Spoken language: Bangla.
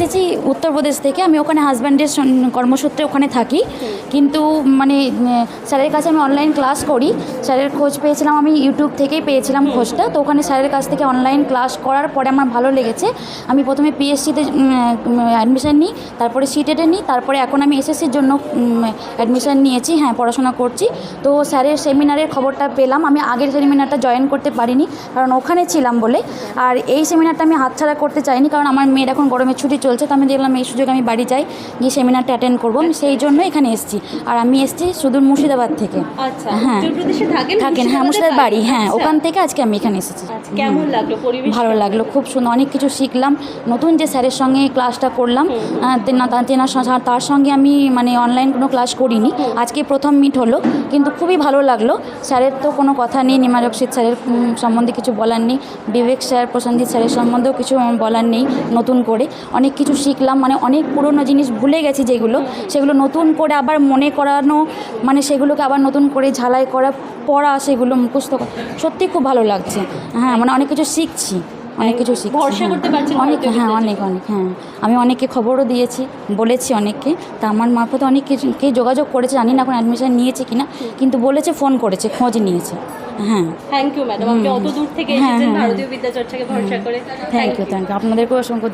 এসেছি উত্তরপ্রদেশ থেকে। আমি ওখানে হাজব্যান্ডের কর্মসূত্রে ওখানে থাকি। কিন্তু মানে স্যারের কাছে আমি অনলাইন ক্লাস করি। স্যারের খোঁজ পেয়েছিলাম আমি ইউটিউব থেকেই পেয়েছিলাম খোঁজটা। তো ওখানে স্যারের কাছ থেকে অনলাইন ক্লাস করার পরে আমার ভালো লেগেছে। আমি প্রথমে পিএসসিতে অ্যাডমিশন নিই তারপরে সিটেটে নিই তারপরে এখন আমি এসএসসির জন্য অ্যাডমিশন নিয়েছি। হ্যাঁ পড়াশোনা করছি। তো স্যারের সেমিনারের খবরটা পেলাম। আমি আগের সেমিনারটা জয়েন করতে পারিনি কারণ ওখানে ছিলাম বলে। আর এই সেমিনারটা আমি হাতছাড়া করতে চাইনি কারণ আমার মেয়ের এখন গরমের ছুটি চলছে তো আমি দেখলাম এই সুযোগে আমি বাড়ি যাই গিয়ে সেমিনারটা অ্যাটেন্ড করব। সেই জন্য এখানে এসেছি। আর আমি এসেছি সুদূর মুর্শিদাবাদ থেকে। আচ্ছা হ্যাঁ। থাকেন হ্যাঁ মুর্শিদাবাদ বাড়ি। হ্যাঁ আচ্ছা। ওখান থেকে আজকে আমি এখানে এসেছি। আচ্ছা, কেমন লাগল ভালো লাগল খুব সুন্দর অনেক কিছু শিখলাম। নতুন যে স্যারের সঙ্গে ক্লাসটা করলাম তেনার তার সঙ্গে আমি মানে অনলাইন কোনো ক্লাস করিনি। আজকে প্রথম মিট হলো কিন্তু খুবই ভালো লাগল। স্যারের তো কোনো কথা নেই নিমা রক্ষিত স্যারের সম্বন্ধে কিছু বলার নেই। বিবেক স্যার প্রসেনজিৎ স্যারের সম্বন্ধেও কিছু বলার নেই নতুন করে। অনেক কিছু শিখলাম মানে অনেক পুরনো জিনিস ভুলে গেছি যেগুলো সেগুলো নতুন করে আবার মনে করানো মানে সেগুলোকে আবার নতুন করে ঝালাই করা পড়া সেগুলো মুখস্থ করা সত্যি খুব ভালো লাগছে। হ্যাঁ মানে অনেক কিছু শিখছি অনেক কিছু শিখছি ভরসা হ্যাঁ। করতে অনেক হ্যাঁ অনেক অনেক হ্যাঁ। আমি অনেককে খবরও দিয়েছি বলেছি অনেককে তা আমার মারফতে অনেক কিছু কে যোগাযোগ করেছে জানি না এখন অ্যাডমিশন নিয়েছে কিনা কিন্তু বলেছে ফোন করেছে খোঁজ নিয়েছে হ্যাঁ। থ্যাংক ইউ ম্যাডাম আপনি অত দূর থেকে হ্যাঁ, এসেছেন হ্যাঁ, ভারতীয় বিদ্যাচর্চাকে ভরসা করে। থ্যাংক ইউ থ্যাংক ইউ আপনাদেরকেও অসংখ্য।